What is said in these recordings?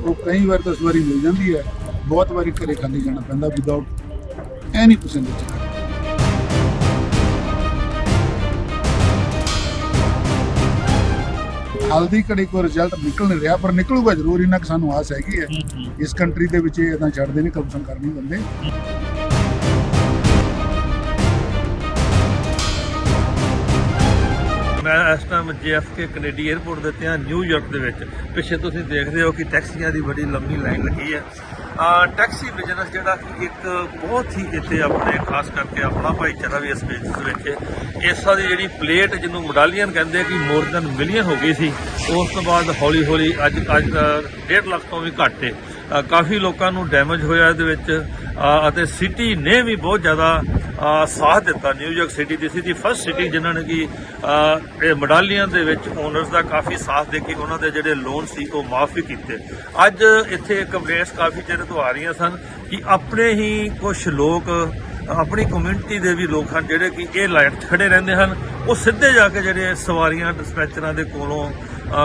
ਉਹ ਕਈ ਵਾਰ ਤਾਂ ਸਵਾਰੀ ਮਿਲ ਜਾਂਦੀ ਹੈ। ਬਹੁਤ ਵਾਰੀ ਘਰੇ ਖਾਲੀ ਜਾਣਾ ਪੈਂਦਾ ਵਿਦਆਊਟ ਐਨੀ ਪਰਸੈਂਟੇਜ ਹਲਦੀ ਘੜੀ ਕੋਈ ਰਿਜ਼ਲਟ ਨਿਕਲ ਨਹੀਂ ਰਿਹਾ ਪਰ ਨਿਕਲੂਗਾ ਜ਼ਰੂਰ ਇਹਨਾਂ ਕਿ ਸਾਨੂੰ ਆਸ ਹੈਗੀ ਹੈ। ਇਸ ਕੰਟਰੀ ਦੇ ਵਿੱਚ ਇਹ ਇਦਾਂ ਛੱਡਦੇ ਨਹੀਂ ਕਰਪਸ਼ਨ ਕਰਨੀ ਬੰਦੇ ਮੈਂ ਇਸ ਟਾਈਮ ਜੀਐਫਕੇ ਕੈਨੇਡੀ 에ਅਰਪੋਰਟ ਦੇ ਉੱਤੇ ਹਾਂ ਨਿਊਯਾਰਕ ਦੇ ਵਿੱਚ। ਪਿੱਛੇ ਤੁਸੀਂ ਦੇਖਦੇ ਹੋ ਕਿ ਟੈਕਸੀਆਂ ਦੀ ਬੜੀ ਲੰਮੀ ਲਾਈਨ ਲੱਗੀ ਹੈ। ਆ, ਟੈਕਸੀ ਬਿਜ਼ਨਸ ਜਿਹੜਾ ਕਿ ਇੱਕ ਬਹੁਤ ਹੀ ਇੱਥੇ ਆਪਣੇ, ਖਾਸ ਕਰਕੇ ਆਪਣਾ ਭਾਈਚਾਰਾ ਵੀ ਇਸ ਬਿਜ਼ਨਸ ਵਿੱਚ ਇਸਾਂ ਦੀ ਜਿਹੜੀ ਪਲੇਟ ਜਿਹਨੂੰ ਮੈਡਾਲੀਅਨ ਕਹਿੰਦੇ ਕਿ ਮੋਰ ਦਨ ਮਿਲੀਅਨ ਹੋ ਗਈ ਸੀ, ਉਸ ਤੋਂ ਬਾਅਦ ਹੌਲੀ ਹੌਲੀ ਅੱਜ ਅੱਜ ਦਾ 1.5 ਲੱਖ ਤੋਂ ਵੀ ਘੱਟ ਹੈ। ਕਾਫੀ ਲੋਕਾਂ ਨੂੰ ਡੈਮੇਜ ਹੋਇਆ ਇਹਦੇ ਵਿੱਚ। ਅਤੇ ਸਿਟੀ ਨੇ ਵੀ ਬਹੁਤ ਜ਼ਿਆਦਾ ਸਾਥ ਦਿੱਤਾ। ਨਿਊਯਾਰਕ ਸਿਟੀ ਦੀ ਸੀ ਦੀ ਫਸਟ ਸਿਟੀ ਜਿਨ੍ਹਾਂ ਨੇ ਕਿ ਇਹ ਮਡਾਲੀਆਂ ਦੇ ਵਿੱਚ ਓਨਰਸ ਦਾ ਕਾਫੀ ਸਾਥ ਦੇ ਕੇ ਉਹਨਾਂ ਦੇ ਜਿਹੜੇ ਲੋਨ ਸੀ, ਉਹ ਮਾਫ ਵੀ ਕੀਤੇ। ਅੱਜ ਇੱਥੇ ਕੰਪਲੇਂਟਸ ਕਾਫੀ ਚਿਰ ਤੋਂ ਆ ਰਹੀਆਂ ਸਨ ਕਿ ਆਪਣੇ ਹੀ ਕੁਝ ਲੋਕ, ਆਪਣੀ ਕਮਿਊਨਿਟੀ ਦੇ ਵੀ ਲੋਕ ਹਨ ਜਿਹੜੇ ਕਿ ਇਹ ਲਾਈਨ 'ਚ ਖੜੇ ਰਹਿੰਦੇ ਹਨ। ਉਹ ਸਿੱਧੇ ਜਾ ਕੇ ਜਿਹੜੇ ਸਵਾਰੀਆਂ ਡਿਸਪੈਚਰਾਂ ਦੇ ਕੋਲੋਂ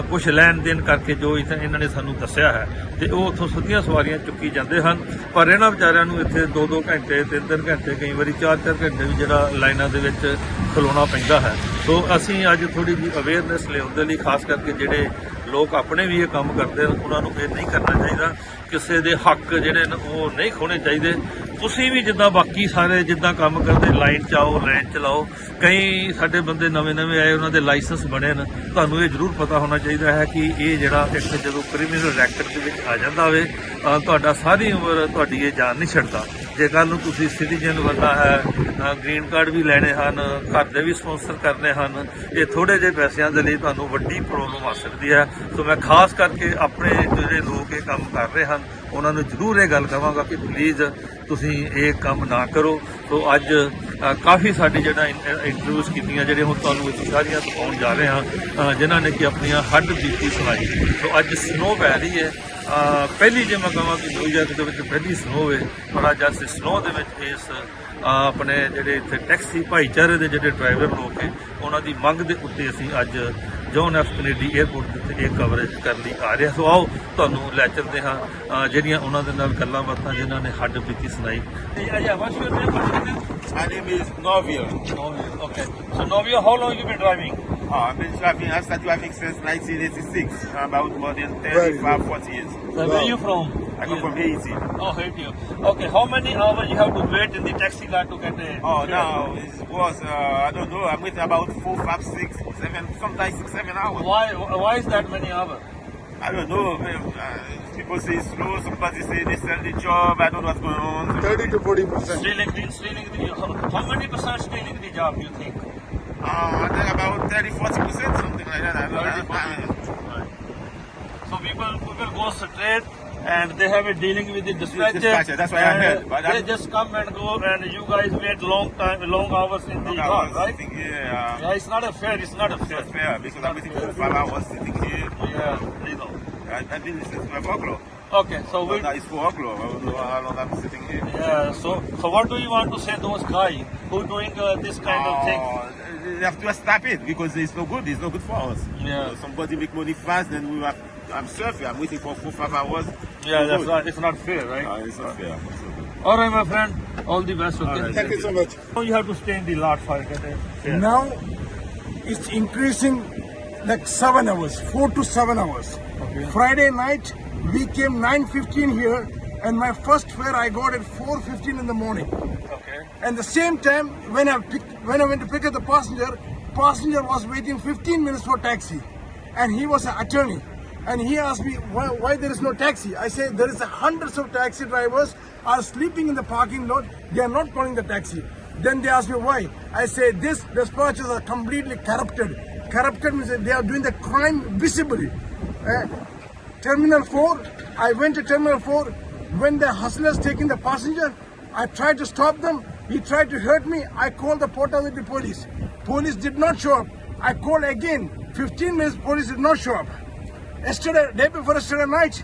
ਕੁਝ ਲੈਣ ਦੇਣ ਕਰਕੇ ਜੋ ਇੱਥੇ ਇਹਨਾਂ ਨੇ ਸਾਨੂੰ ਦੱਸਿਆ ਹੈ ਤੇ ਉਹ ਉੱਥੋਂ ਸਿੱਧੀਆਂ ਸਵਾਰੀਆਂ ਚੁੱਕੀ ਜਾਂਦੇ ਹਨ। ਪਰ ਇਹਨਾਂ ਵਿਚਾਰਿਆਂ ਨੂੰ ਇੱਥੇ 2-2 ਘੰਟੇ 3-3 ਘੰਟੇ ਕਈ ਵਾਰੀ 4-4 ਘੰਟੇ ਵੀ ਜਿਹੜਾ ਲਾਈਨਾਂ ਦੇ ਵਿੱਚ ਖਲੋਣਾ ਪੈਂਦਾ ਹੈ। ਸੋ ਅਸੀਂ ਅੱਜ ਥੋੜੀ ਜਿਹੀ ਅਵੇਅਰਨੈਸ ਲਿਆਉਣ ਦੇ ਲਈ ਖਾਸ ਕਰਕੇ ਜਿਹੜੇ ਲੋਕ ਆਪਣੇ ਵੀ ਇਹ ਕੰਮ ਕਰਦੇ ਹਨ, ਉਹਨਾਂ ਨੂੰ ਇਹ ਨਹੀਂ ਕਰਨਾ ਚਾਹੀਦਾ। ਕਿਸੇ ਦੇ ਹੱਕ ਜਿਹੜੇ ਨੇ ਉਹ ਨਹੀਂ ਖੋਣੇ ਚਾਹੀਦੇ। ਤੁਸੀਂ ਵੀ ਜਿੱਦਾਂ ਬਾਕੀ ਸਾਰੇ ਜਿੱਦਾਂ ਕੰਮ ਕਰਦੇ, ਲਾਈਨ ਚ ਆਓ ਲਾਈਨ ਚਲਾਓ ਕਈ ਸਾਡੇ ਬੰਦੇ ਨਵੇਂ-ਨਵੇਂ ਆਏ ਉਹਨਾਂ ਦੇ ਲਾਇਸੈਂਸ ਬਣੇ ਨੇ। ਤੁਹਾਨੂੰ ਇਹ ਜ਼ਰੂਰ ਪਤਾ ਹੋਣਾ ਚਾਹੀਦਾ ਹੈ ਕਿ ਇਹ ਜਿਹੜਾ ਇੱਕ ਜਦੋਂ ਕ੍ਰਿਮੀਨਲ ਰੈਕਟ ਦੇ ਵਿੱਚ ਆ ਜਾਂਦਾ ਹੋਵੇ ਅ, ਤੁਹਾਡਾ ਸਾਰੀ ਉਮਰ ਤੁਹਾਡੀ ਇਹ ਜਾਨ ਨਹੀਂ ਛੱਡਦਾ। ਜੇ ਕੱਲ ਨੂੰ ਤੁਸੀਂ ਸਿਟੀਜ਼ਨ ਬਣਨਾ ਹੈ ਗ੍ਰੀਨ ਕਾਰਡ ਵੀ ਲੈਣੇ ਹਨ ਘਰ ਦੇ ਵੀ ਸਪਾਂਸਰ ਕਰਨੇ ਹਨ। ਇਹ ਥੋੜੇ ਜਿਹੇ ਪੈਸਿਆਂ ਦੇ ਲਈ ਤੁਹਾਨੂੰ ਵੱਡੀ ਪ੍ਰੋਬਲਮ ਆ ਸਕਦੀ ਹੈ। ਸੋ ਮੈਂ ਖਾਸ ਕਰਕੇ ਆਪਣੇ ਜਿਹੜੇ ਲੋਕ ਇਹ ਕੰਮ ਕਰ ਰਹੇ ਹਨ ਉਹਨਾਂ ਨੂੰ ਜ਼ਰੂਰ ਇਹ ਗੱਲ ਕਹਾਂਗਾ ਕਿ ਪਲੀਜ਼ ਤੁਸੀਂ ਇਹ ਕੰਮ ਨਾ ਕਰੋ। ਸੋ ਅੱਜ ਕਾਫੀ ਸਾਡੇ ਜਿਹੜਾ ਇੰਟਰਵਿਊਜ਼ ਕੀਤੀਆਂ ਜਿਹੜੇ ਹੁਣ ਤੁਹਾਨੂੰ ਇਸ ਸਾਰੀਆਂ ਦਿਖਾਉਣ ਜਾ ਰਹੇ ਹਾਂ ਅ, ਜਿਨ੍ਹਾਂ ਨੇ ਕਿ ਆਪਣੀਆਂ ਹੱਡ ਬੀਤੀ ਸੁਣਾਈ। ਸੋ ਅੱਜ ਸਨੋ ਪੈ ਰਹੀ ਹੈ। ਪਹਿਲੀ ਜੇ ਮੈਂ ਕਹਾਂ ਕਿ ਨਿਊਯਾਰਕ ਦੇ ਵਿੱਚ ਪਹਿਲੀ ਸਨੋ ਹੈ ਪਰ ਅੱਜ ਅਸੀਂ ਸਨੋ ਦੇ ਵਿੱਚ ਇਸ ਆਪਣੇ ਜਿਹੜੇ ਇੱਥੇ ਟੈਕਸੀ ਭਾਈਚਾਰੇ ਦੇ ਜਿਹੜੇ ਡਰਾਈਵਰ ਲੋਕ ਹੈ ਉਹਨਾਂ ਦੀ ਮੰਗ ਦੇ ਉੱਤੇ ਅਸੀਂ ਅੱਜ ਜੌਨ ਐਫ ਕੈਨੇਡੀ 에ਅਰਪੋਰਟ ਦੇ ਉੱਤੇ ਇਹ ਕਵਰੇਜ ਕਰਨ ਲਈ ਆ ਰਹੇ ਸੋ ਆਓ ਤੁਹਾਨੂੰ ਲੈ ਚੱਲਦੇ ਹਾਂ ਜਿਹੜੀਆਂ ਉਹਨਾਂ ਦੇ ਨਾਲ ਗੱਲਾਂ ਬਾਤਾਂ ਜਿਨ੍ਹਾਂ ਨੇ ਹੱਡ ਬੀਤੀ ਸੁਣਾਈ? My name is Novio. Novio. Okay. So Novio, how long you been driving? Uh, I've been driving, I started driving since 1986, uh, about more than Very 35, 40 years. So where are you from? I come from Haiti. Oh, Haiti. Okay. How many hours you have to wait in the taxi line to get a? Oh, now it was, uh, I don't know, I'm waiting about four, five, six, seven, sometimes six, seven hours. Why? Why is that many hours? I don't know. Uh, people say it's slow, somebody say they sell the job, I don't know what's going on. 30 to 40% Stealing the stealing the. How, how many percent stealing the job you think? Uh, I think about 30, 40%, something like that. I don't know. So people people go straight and they have a dealing with the dispatcher. Dispatcher, that's what I heard, but they I'm- just come and go and you guys wait long time, long hours in the Okay, car, right? here, uh, Yeah, it's not a fair. It's not a fair. not fair because I'm waiting for five hours sitting here. Yeah, you know. I, I've been 12 o'clock. Okay, so we. Now it's 4 o'clock. I don't know how long I'm sitting here. Yeah. So so what do you want to say those guys who doing uh, this kind of thing? Oh, They have to stop it because it's no good. It's no good for us. Yeah. Uh, somebody make money fast, then we have. I'm surfing. I'm waiting for four, five hours. Yeah, that's good. not. It's not fair, right? Uh, it's not fair. It's not good. All right, my friend. All the best. Okay. All right. thank you so much Now you have to stay in the lot for it. Yeah. Now it's increasing like seven hours, four to seven hours. Okay. Friday night we came 9:15 here, and my first fare I got at 4:15 in the morning. Okay. And the same time when I picked, when I went to pick up the passenger, passenger was waiting 15 minutes for taxi, and he was an attorney. And he asked me why, why there is no taxi. I said there is hundreds of taxi drivers are sleeping in the parking lot. They are not calling the taxi. Then they asked me why. I say this dispatchers are completely corrupted. Corrupted means they are doing the crime visibly. Uh, Terminal 4, I went to Terminal 4. When the hustlers taking the passenger, I tried to stop them. He tried to hurt me. I called the Port Authority police. Police did not show up. I called again. 15 minutes, police did not show up. Yesterday, day before yesterday night,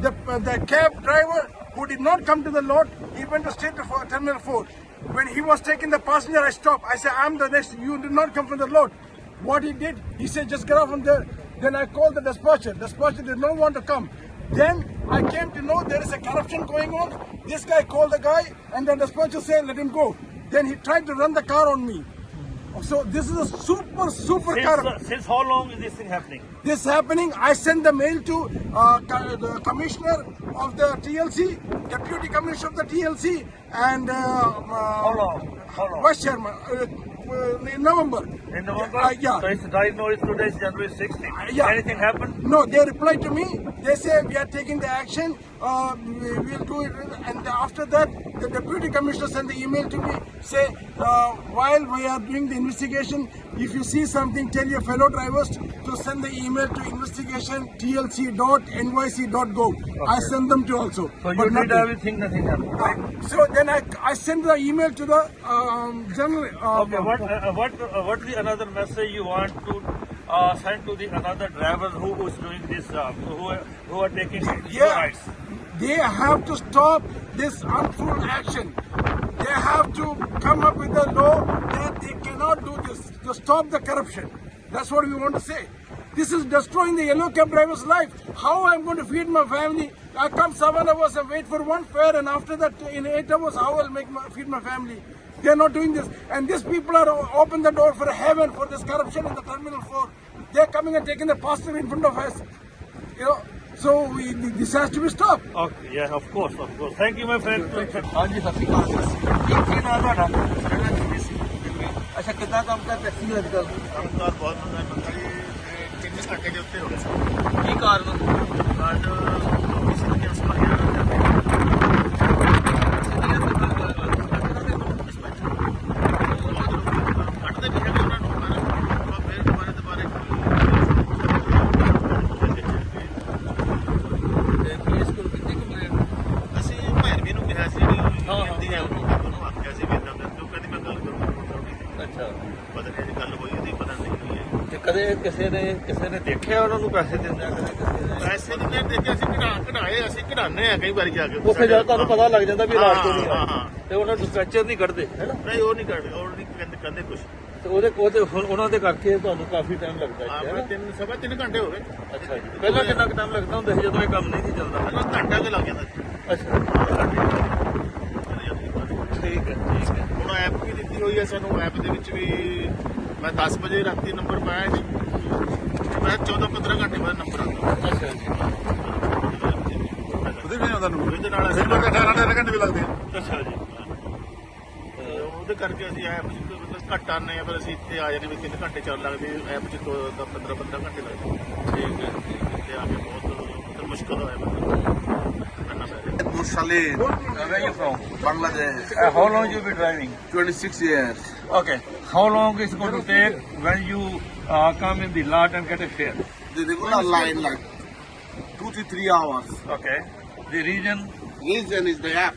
the, uh, the cab driver who did not come to the lot, he went to straight for- Terminal 4. When he was taking the passenger, I stopped. I said, I'm the next. You did not come from the lot. What he did, he said, just get off from there. Then I called the dispatcher. The Dispatcher did not want to come. Then I came to know there is a corruption going on. This guy called the guy, and the dispatcher said, "Let him go." Then he tried to run the car on me. So this is a super super Since, car. uh, since how long is this thing happening? This happening. I sent the mail to uh, the commissioner of the TLC, deputy commissioner of the TLC, and uh, How uh, long? How long? vice chairman uh, uh, in November. In November? Uh, yeah. So it's right now it's today January 16th. yeah. Anything happened? No, they replied to me. They say we are taking the action. Uh, we will do it. And after that, the deputy commissioner sent the email to me. Say uh, while we are doing the investigation, if you see something, tell your fellow drivers to send the email to investigation tlc.nyc.gov. I send them to also. So you did everything, nothing happened, right? Uh, so then I, I sent the email to the um, general. Uh, Okay, what uh, what uh, what the another message you want to uh, send to the another driver who is doing this job, who are, who are taking Yeah. rights? They have to stop this unfruitful action. They have to come up with a law that they cannot do this to stop the corruption. That's what we want to say. This is destroying the yellow cab driver's life. How I'm going to feed my family? I come seven hours and wait for one fare, and after that, in eight hours, how I'll make my, feed my family? They are not doing this, and these people are open the door for heaven for this corruption in the terminal four. They are coming and taking the pastor in front of us. You know, so we, this has to be stopped. Okay, yeah, of course, of course. Thank you, my friend. ਹਾਂਜੀ ਸਤਿ ਸ਼੍ਰੀ ਅਕਾਲ ਕੀ ਕੀ ਨਾਮ ਤੁਹਾਡਾ ਅੱਛਾ ਕਿੱਦਾਂ ਕੰਮ ਕਰ taxi ਅੱਜ ਕੱਲ ਕੰਮਕਾਰ ਬਹੁਤ ਮੰਦਾ ਮੰਦਾ ਜੀ ਤੇ ਤਿੰਨ ਘੰਟੇ ਦੇ ਉੱਤੇ ਹੋ ਗਏ ਸਰ ਕੀ ਕਾਰਨ ਅੱਜ ਕਿਸੇ ਨੇ ਕੈਂਸਲ ਕੀਤਾ ਕਿਸੇ ਨੇ ਕਿਸੇ ਨੇ ਦੇਖਿਆ ਉਹਨਾਂ ਨੂੰ ਪੈਸੇ ਕਦੇ? ਕਿਸੇ ਨੇ? ਪੈਸੇ ਨਹੀਂ ਦੇਖਿਆ ਅਸੀਂ ਕਢਾ ਕਢਾਏ ਅਸੀਂ ਕਢਾਉਂਦੇ ਆ ਕਈ ਵਾਰੀ ਜਾ ਕੇ ਉੱਥੇ ਜਾ ਤੁਹਾਨੂੰ ਪਤਾ ਲੱਗ ਜਾਂਦਾ ਵੀ ਹਾਂ, ਰਾਤ ਤੋਂ ਨਹੀਂ ਹਾਂ, ਆ ਹਾਂ। ਤੇ ਉਹਨਾਂ ਨੂੰ ਸਟ੍ਰੈਚਰ ਨਹੀਂ ਕੱਢਦੇ ਹੈਨਾ ਨਹੀਂ ਉਹ ਨਹੀਂ ਕਰਦੇ ਉਹ ਨਹੀਂ ਕਹਿੰਦੇ ਕਹਿੰਦੇ ਕੁਝ ਤੇ ਉਹਦੇ ਉਹਦੇ ਹੁਣ ਉਹਨਾਂ ਦੇ ਕਰਕੇ ਤੁਹਾਨੂੰ ਕਾਫੀ ਟਾਈਮ ਲੱਗਦਾ ਹੈ ਹੈਨਾ? ਤਿੰਨ ਸਵਾ ਤਿੰਨ ਘੰਟੇ ਹੋ ਗਏ। ਅੱਛਾ ਜੀ। ਪਹਿਲਾਂ ਕਿੰਨਾ ਟਾਈਮ ਲੱਗਦਾ ਹੁੰਦਾ ਸੀ ਜਦੋਂ ਇਹ ਕੰਮ ਨਹੀਂ ਸੀ ਚੱਲਦਾ? ਪਹਿਲਾਂ ਘੰਟਾ ਕੇ ਲੱਗ ਜਾਂਦਾ ਸੀ। ਅੱਛਾ। ਠੀਕ ਹੈ ਠੀਕ ਹੈ। ਹੁਣ ਐਪ ਵੀ ਦਿੱਤੀ ਹੋਈ ਹੈ ਸਾਨੂੰ ਐਪ ਦੇ ਵਿੱਚ ਵੀ ਮੈਂ 10 ਵਜੇ ਰਾਤੀ ਨੰਬਰ ਪਾਇਆ ਸੀ ਮੈਂ 14 15 ਘੰਟੇ ਬਾਅਦ ਨੰਬਰ ਆਉਂਦਾ ਅੱਛਾ ਜੀ ਉਹਦੇ ਵੀ ਆਉਂਦਾ ਨੂੰ ਇਹਦੇ ਨਾਲ ਅਸੀਂ 18 18 ਘੰਟੇ ਵੀ ਲੱਗਦੇ ਆ ਅੱਛਾ ਜੀ ਤੇ ਉਹਦੇ ਕਰਕੇ ਅਸੀਂ ਐਪ ਚ ਮਤਲਬ ਘੱਟ ਆਨੇ ਆ ਫਿਰ ਅਸੀਂ ਇੱਥੇ ਆ ਜਾਂਦੇ ਵੀ 3 ਘੰਟੇ ਚੱਲ ਲੱਗਦੇ ਐਪ ਚ 15 15 ਘੰਟੇ ਲੱਗਦੇ ਠੀਕ ਹੈ ਤੇ ਆ ਕੇ ਬਹੁਤ ਮੁਸ਼ਕਲ ਹੋਇਆ ਮਤਲਬ ਰਿਹਾ Mursaleen, Where are you from? Bangladesh. Uh, how long you be driving? 26 years. Okay. How long is it going to take when you uh, come in the lot and get a fare? The regular line like two to three hours. Okay. The region, Reason is the app.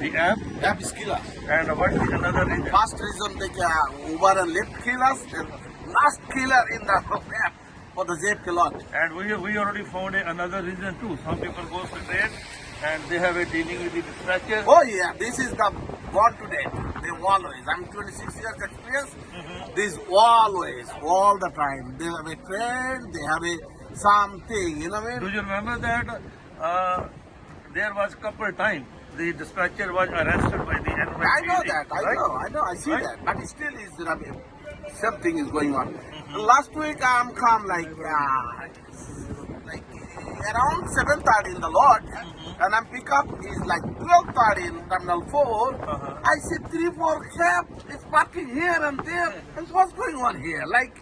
the app, App is kill us. and what is another region? First reason they can Uber and Lyft kill us. And last killer in the app for the Zep lot. And we we already found another reason too. Some people go straight and they have a dealing with the dispatcher. Oh yeah, this is the born today. They always. I'm 26 years experience. This always, all the time. They have a trend. They have a something. You know what I mean? Do you remember that uh, there was a couple time the dispatcher was arrested by the NYPD. I know that. I right? know. I know. I see Right? that. But it still is. Something is going on. Last week I'm calm like like around seven thirty in the lot, and I'm pick up is like twelve thirty in terminal 4 Uh-huh. I see three four cab is parking here and there. And what's going on here? Like,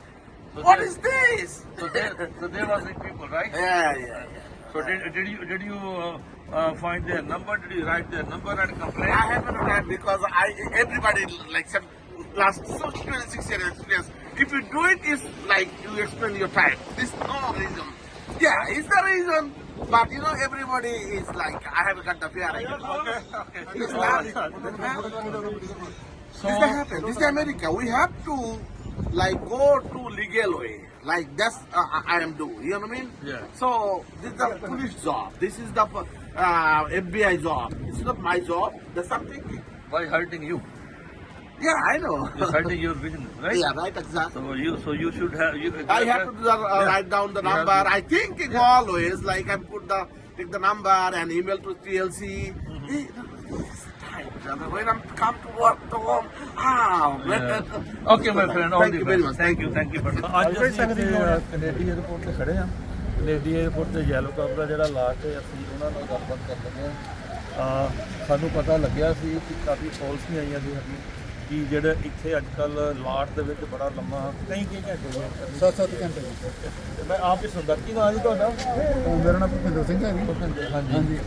So what there- is this? So there, so there was the people, right? Yeah, yeah. yeah. So did, did you did you uh, uh, find their number? Did you write their number and complain? I haven't done because I everybody like some last so 26 years experience. If you do it, it's like you explain your time. This no reason. Yeah, it's the reason. But you know, everybody is like, I haven't got the fear. I Okay, okay. This All right. This is happen. This is America. We have to like go to legal way. Like that's uh, I I am do. You know what I mean? Yeah. So this is the police job. This is the uh, FBI job. It's not my job. There's something. By hurting you, Yeah, I know. it's hurting your business, right? Yeah, right, exactly. So you so you should have. You, I have to do the, uh, Yeah. write down the You number. I think it always like I put the take the number and email to TLC. Brother. When I'm come to work, to home, ah, okay my friend all Thank ਦੀ you very much. Thank you thank you ਅੱਜ ਅਸੀਂ Kennedy airport ਤੇ ਖੜੇ ਆ Kennedy airport ਤੇ yellow cup ਦਾ ਜਿਹੜਾ last ਹੈ ਅਸੀਂ ਉਹਨਾਂ ਨਾਲ ਗੱਲਬਾਤ ਕਰ ਲੈਂਦੇ ਆ ਸਾਨੂੰ ਪਤਾ ਲੱਗਿਆ ਸੀ ਕਿ ਕਾਫੀ ਕਾਲਸ ਵੀ ਆਈਆਂ ਸੀ ਸਾਡੀ ਕਿ ਜਿਹੜੇ ਇੱਥੇ ਅੱਜ ਕੱਲ ਲਾਟ ਦੇ ਵਿੱਚ ਬੜਾ ਲੰਮਾ ਕਈ ਕਈ ਘੰਟੇ ਕਰਨੀ 7-7 ਘੰਟੇ ਦੀ। ਤੇ ਮੈਂ ਆਪ ਹੀ ਸੁਣਦਾ। ਕੀ ਨਾਮ ਜੀ ਤੁਹਾਡਾ? ਮੇਰਾ ਨਾਮ ਭੁਪਿੰਦਰ ਸਿੰਘ ਹੈ ਜੀ। ਹਾਂਜੀ। ਹਾਂਜੀ।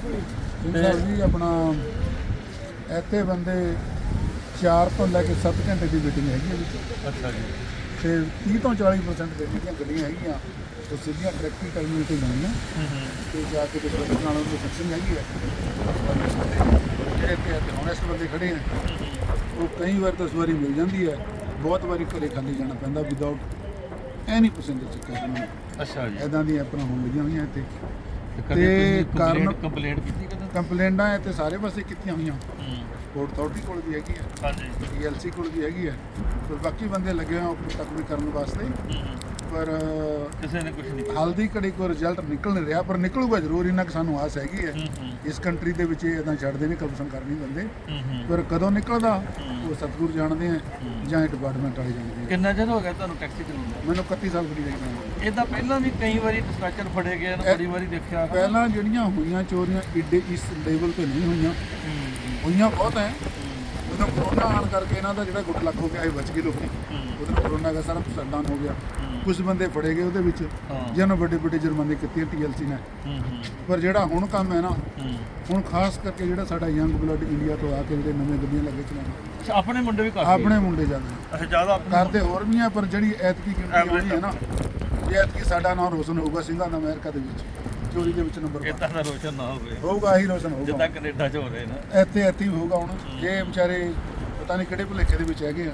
ਜੀ ਆਪਣਾ ਇੱਥੇ ਬੰਦੇ 4 ਤੋਂ ਲੈ ਕੇ 7 ਘੰਟੇ ਦੀ ਮੀਟਿੰਗ ਹੈਗੀ ਹੈ ਜੀ। ਅੱਛਾ ਜੀ। ਤੇ 30 ਤੋਂ 40% ਜਿਹੜੀਆਂ ਗੱਡੀਆਂ ਹੈਗੀਆਂ ਉਹ ਸਿੱਧੀਆਂ ਡਾਇਰੈਕਟਲੀ ਟਰਮੀਨਲ ਤੇ ਜਾਂਦੀਆਂ ਤੇ ਜਾ ਕੇ ਤੇ ਨਾਲ ਉਹਦੀ ਫਿਕਸਿੰਗ ਹੈਗੀ ਹੈ। ਜਿਹੜੇ ਤੇ honest ਬੰਦੇ ਖੜੇ ਨੇ ਉਹ ਕਈ ਵਾਰ ਤਾਂ ਸਵਾਰੀ ਮਿਲ ਜਾਂਦੀ ਹੈ। ਬਹੁਤ ਵਾਰੀ ਘਰੇ ਖਾਲੀ ਜਾਣਾ ਪੈਂਦਾ ਵਿਦਆਊਟ ਐਨੀ ਪਸੰਦ ਚੱਕਰ ਅੱਛਾ ਜੀ। ਐਦਾਂ ਦੀਆਂ ਆਪਣਾ ਹੋਣ ਲੱਗੀਆਂ ਹੋਈਆਂ ਇੱਥੇ। ਤੇ ਕਾਰਨ- ਕੰਪਲੇਂਟ ਕੀਤੀ ਕਦੇ? ਕੰਪਲੇਂਟਾਂ ਇੱਥੇ ਸਾਰੇ ਪਾਸੇ ਕੀਤੀਆਂ ਹੋਈਆਂ। ਕੋਰਟ ਅਥਾਰਟੀ ਕੋਲ ਵੀ ਹੈਗੀ ਹੈ ਹਾਂਜੀ। ਡੀਐਲਸੀ ਕੋਲ ਵੀ ਹੈਗੀ ਹੈ ਪਰ ਬਾਕੀ ਬੰਦੇ ਲੱਗੇ ਹੋਏ ਆ ਉੱਪਰ ਤੱਕ ਵੀ ਕਰਨ ਵਾਸਤੇ। ਪਰ ਕਿਸੇ ਨੇ ਕੁਝ ਨਹੀਂ ਕੀਤਾ। ਹਾਲ ਦੀ ਘੜੀ ਕੋਈ ਰਿਜ਼ਲਟ ਨਿਕਲ ਨਹੀਂ ਰਿਹਾ ਪਰ ਨਿਕਲੂਗਾ ਜ਼ਰੂਰ ਇਹਨਾਂ ਕਿ ਸਾਨੂੰ ਆਸ ਹੈਗੀ ਹੈ। ਇਸ ਕੰਟਰੀ ਦੇ ਵਿੱਚ ਇਹ ਇਦਾਂ ਛੱਡਦੇ ਨਹੀਂ ਕਰਪਸ਼ਨ ਕਰ ਨਹੀਂ ਦਿੰਦੇ। ਪਰ ਕਦੋਂ ਨਿਕਲਦਾ ਉਹ ਸਤਿਗੁਰ ਜਾਣਦੇ ਆ ਜਾਂ ਇਹ ਡਿਪਾਰਟਮੈਂਟ ਵਾਲੇ ਜਾਣਦੇ ਆ। ਕਿੰਨਾ ਚਿਰ ਹੋ ਗਿਆ ਤੁਹਾਨੂੰ ਟੈਕਸੀ ਚਲਾਉਂਦਾ ਮੈਨੂੰ 31 ਸਾਲ ਬੜੀ ਰਹੀ ਇਹ ਤਾਂ ਪਹਿਲਾਂ ਵੀ ਕਈ ਵਾਰੀ ਡਿਸਪੈਚਰ ਫੜੇ ਗਏ ਨੇ ਬੜੀ ਵਾਰੀ ਦੇਖਿਆ। ਪਹਿਲਾਂ ਜਿਹੜੀਆਂ ਹੋਈਆਂ ਚੋਰੀਆਂ ਏਡੇ ਇਸ ਲੈਵਲ ਤੇ ਨਹੀਂ ਹੋਈਆਂ। ਹੋਈਆਂ ਬਹੁਤ ਹੈ। ਉਦੋਂ ਕਰੋਨਾ ਆਉਣ ਕਰਕੇ ਇਹਨਾਂ ਦਾ ਜਿਹੜਾ ਗੁੱਟ ਲੱਕ ਹੋ ਗਿਆ ਇਹ ਬਚ ਗਏ ਲੋਕੀ। ਉਦੋਂ ਕਰੋਨਾ ਦਾ ਸਾਰਾ ਸ਼ਟਡਾਊਨ ਹੋ ਗਿਆ। ਕੁਝ ਬੰਦੇ ਫੜੇ ਗਏ ਉਹਦੇ ਵਿੱਚ। ਜਿਹਨਾਂ ਵੱਡੇ ਵੱਡੇ ਜੁਰਮਾਨੇ ਕੀਤੇ ਟੀਐਲਸੀ ਨੇ। ਪਰ ਜਿਹੜਾ ਹੁਣ ਕੰਮ ਹੈ ਨਾ ਹੁਣ ਖਾਸ ਕਰਕੇ ਜਿਹੜਾ ਸਾਡਾ ਯੰਗ ਬਲੱਡ ਇੰਡੀਆ ਤੋਂ ਆ ਕੇ ਜਿਹੜੇ ਨਵੇਂ ਗੱਡੀਆਂ ਲੱਗੇ ਚਲਾਉਣ ਅੱਛਾ ਆਪਣੇ ਮੁੰਡੇ ਵੀ ਕਰਦੇ ਆਪਣੇ ਮੁੰਡੇ ਜਾਂਦੇ ਅੱਛਾ ਜ਼ਿਆਦਾ ਆਪਣੇ ਕਰਦੇ ਹੋਰ ਵੀ ਆ ਪਰ ਜਿਹੜੀ ਐਤਕੀ ਗਿਣਤੀ ਹੈ ਨਾ ਜੇ ਐਤਕੀ ਸਾਡਾ ਨਾਮ ਰੋਸ਼ਨ ਹੋਊਗਾ ਸਿੰਘਾਂ ਦਾ ਅਮਰੀਕਾ ਦੇ ਵਿੱਚ। ਚੋਰੀ ਦੇ ਵਿੱਚ ਨੰਬਰ 1 ਇਦਾਂ ਦਾ ਰੋਸ਼ਨ ਨਾ ਹੋਵੇ। ਹੋਊਗਾ ਹੀ ਰੋਸ਼ਨ ਹੋਊਗਾ। ਜਿੱਦਾਂ ਕੈਨੇਡਾ 'ਚ ਹੋ ਰਹੇ ਨੇ। ਇੱਥੇ ਇੱਥੇ ਹੀ ਹੋਊਗਾ ਹੁਣ। ਇਹ ਵਿਚਾਰੇ ਪਤਾ ਨਹੀਂ ਕਿਹੜੇ ਭੁਲੇਖੇ ਦੇ ਵਿੱਚ ਹੈਗੇ ਆ।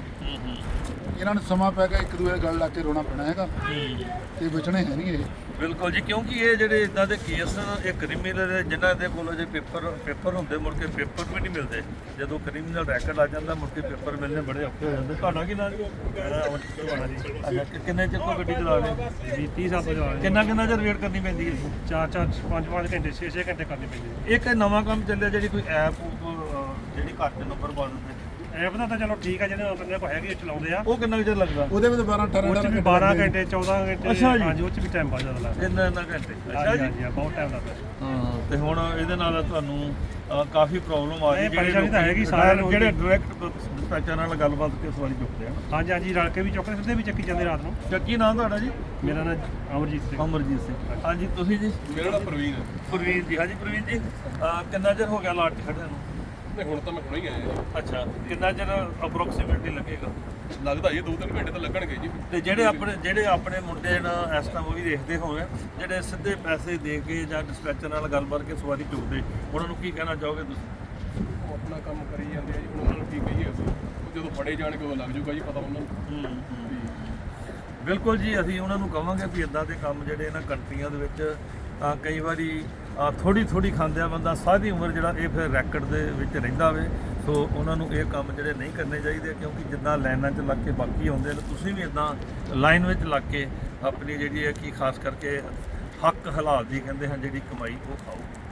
ਇਹਨਾਂ ਨੂੰ ਸਮਾਂ ਪੈ ਗਿਆ ਇੱਕ ਦੂਏ ਗੱਲ ਲਾ ਕੇ ਰੋਣਾ ਪੈਣਾ ਹੈਗਾ। ਤੇ ਬਚਣੇ ਹੈ ਨਹੀਂ ਇਹ। ਬਿਲਕੁਲ ਜੀ ਕਿਉਂਕਿ ਇਹ ਜਿਹੜੇ ਇਦਾਂ ਦੇ ਕੇਸ ਇਹ ਕ੍ਰਿਮੀਨਲ ਜਿਨ੍ਹਾਂ ਦੇ ਕੋਲ ਜੇ ਪੇਪਰ ਪੇਪਰ ਹੁੰਦੇ ਮੁੜ ਕੇ ਪੇਪਰ ਵੀ ਨਹੀਂ ਮਿਲਦੇ। ਜਦੋਂ ਕ੍ਰਿਮੀਨਲ ਰੈਕਡ ਆ ਜਾਂਦਾ ਮੁੜ ਕੇ ਪੇਪਰ ਮਿਲਣੇ ਬੜੇ ਔਖੇ ਹੋ ਜਾਂਦੇ। ਤੁਹਾਡਾ ਕੀ ਨਾਮ ਜੀ? ਅੱਛਾ ਕਿੰਨੇ ਚਿਰ ਤੋਂ ਗੱਡੀ ਚਲਾ ਰਹੇ ਜੀ 30 ਸਾਲ ਤੋਂ ਚਲਾ ਰਹੇ ਕਿੰਨਾ ਕਿੰਨਾ ਚਿਰ ਵੇਟ ਕਰਨੀ ਪੈਂਦੀ ਹੈ ਚਾਰ ਚਾਰ ਪੰਜ ਪੰਜ ਘੰਟੇ 6 6 ਘੰਟੇ ਕਰਨੀ ਪੈਂਦੀ ਹੈ। ਇੱਕ ਨਵਾਂ ਕੰਮ ਚੱਲਿਆ ਜਿਹੜੀ ਕੋਈ ਐਪ ਜਿਹੜੀ ਘੱਟ ਨੰਬਰ ਦਿੰਦੇ ਐਪ ਦਾ ਤਾਂ ਚਲੋ ਠੀਕ ਹੈ ਜਿਹੜੇ ਬੰਦੇ ਕੋ ਹੈਗੇ ਉਹ ਚਲਾਉਂਦੇ ਆ। ਉਹ ਕਿੰਨਾ ਕੁ ਚਿਰ ਲੱਗਦਾ? ਉਹਦੇ ਵਿੱਚ 12 18 ਉਹ ਚ ਵੀ 12 ਘੰਟੇ 14 ਘੰਟੇ ਅੱਛਾ ਜੀ। ਹਾਂਜੀ ਉਹ ਚ ਵੀ ਟਾਈਮ ਬਹੁਤ ਜ਼ਿਆਦਾ ਲੱਗਦਾ। ਇੰਨਾ ਇੰਨਾ ਘੰਟੇ? ਅੱਛਾ ਹਾਂਜੀ ਜੀ। ਹਾਂਜੀ ਹਾਂ, ਬਹੁਤ ਟਾਈਮ ਲੱਗਦਾ। ਹਾਂ ਤੇ ਹੁਣ ਇਹਦੇ ਨਾਲ ਤੁਹਾਨੂੰ ਅ, ਕਾਫੀ ਪ੍ਰੋਬਲਮ ਆ ਰਹੀ ਇਹ ਪਰੇਸ਼ਾਨੀ ਤਾਂ ਹੈਗੀ ਸਾਰਿਆਂ ਨੂੰ ਜਿਹੜੇ ਡਾਇਰੈਕਟ ਡਿਸਪੈਚਰ ਨਾਲ ਗੱਲਬਾਤ ਕੇ ਸਵਾਰੀ ਚੁੱਕਦੇ ਆ ਹਾਂਜੀ ਹਾਂਜੀ ਰਲ ਕੇ ਵੀ ਚੌਕਰੇ ਸਿੱਧੇ ਵੀ ਚੱਕੀ ਜਾਂਦੇ ਰਾਤ ਨੂੰ। ਚੱਕੀ ਨਾਮ ਤੁਹਾਡਾ ਜੀ? ਮੇਰਾ ਨਾਮ ਅਮਰਜੀਤ ਸਿੰਘ। ਅਮਰਜੀਤ ਸਿੰਘ। ਹਾਂਜੀ। ਤੁਸੀਂ ਜੀ? ਮੇਰਾ ਨਾਮ ਪ੍ਰਵੀਨ ਹੈ। ਪ੍ਰਵੀਨ ਜੀ ਹਾਂਜੀ ਪ੍ਰਵੀਨ ਜੀ। ਅ, ਕਿੰਨਾ ਚਿਰ ਹੋ ਗਿਆ ਲਾਟ ਖੜਿਆ ਨੂੰ? ਨਹੀਂ ਹੁਣ ਤਾਂ ਮੈਂ ਹੁਣੇ ਹੀ ਆਇਆ ਜੀ। ਅੱਛਾ ਕਿੰਨਾ ਚਿਰ ਅਪਰੋਕਸੀਮੇਟਲੀ ਲੱਗੇਗਾ? ਲੱਗਦਾ ਇਹ 2-3 ਘੰਟੇ ਤਾਂ ਲੱਗਣਗੇ ਜੀ। ਤੇ ਜਿਹੜੇ ਆਪਣੇ ਜਿਹੜੇ ਆਪਣੇ ਮੁੰਡੇ ਨਾ ਇਸ ਟਾਈਮ ਉਹ ਵੀ ਦੇਖਦੇ ਹੋਵੇ ਜਿਹੜੇ ਸਿੱਧੇ ਪੈਸੇ ਦੇ ਕੇ ਜਾਂ ਡਿਸਪੈਚਰ ਨਾਲ ਗੱਲਬਾਤ ਕੇ ਸਵਾਰੀ ਚੁੱਕਦੇ ਉਹਨਾਂ ਨੂੰ ਕੀ ਕਹਿਣਾ ਚਾਹੋਗੇ ਤੁਸੀਂ? ਉਹ ਆਪਣਾ ਕੰਮ ਕਰੀ ਜਾਂਦੇ ਆ ਜੀ ਹੁਣ ਉਹਨਾਂ ਨੂੰ ਕੀ ਕਹੀਏ ਅਸੀਂ। ਉਹ ਜਦੋਂ ਫੜੇ ਜਾਣਗੇ ਉਹ ਲੱਗ ਜਾਊਗਾ ਜੀ ਪਤਾ ਉਹਨਾਂ ਨੂੰ। ਬਿਲਕੁਲ ਜੀ ਅਸੀਂ ਉਹਨਾਂ ਨੂੰ ਕਵਾਂਗੇ ਵੀ ਇਦਾਂ ਦੇ ਕੰਮ ਜਿਹੜੇ ਇਹਨਾਂ ਕੰਟਰੀਆਂ ਦੇ ਵਿੱਚ ਅਹ, ਕਈ ਵਾਰੀ ਥੋੜੀ ਥੋੜੀ ਖਾਂਦਿਆਂ ਬੰਦਾ, ਸਾਰੀ ਉਮਰ ਜਿਹੜਾ ਇਹ ਫਿਰ ਰੈਕਟ ਦੇ ਵਿੱਚ ਰਹਿੰਦਾ ਵੇ। ਸੋ ਉਹਨਾਂ ਨੂੰ ਇਹ ਕੰਮ ਜਿਹੜੇ ਨਹੀਂ ਕਰਨੇ ਚਾਹੀਦੇ, ਕਿਉਂਕਿ ਜਿੱਦਾਂ ਲਾਈਨਾਂ 'ਚ ਲੱਗ ਕੇ ਬਾਕੀ ਆਉਂਦੇ ਨੇ ਤੁਸੀਂ ਵੀ ਇਦਾਂ ਲਾਈਨ ਵਿੱਚ ਲੱਗ ਕੇ ਆਪਣੀ ਜਿਹੜੀ ਹੈ ਕਿ ਖਾਸ ਕਰਕੇ ਹੱਕ ਹਲਾਲ ਦੀ ਕਹਿੰਦੇ ਹਨ, ਜਿਹੜੀ ਕਮਾਈ ਉਹ ਖਾਓ।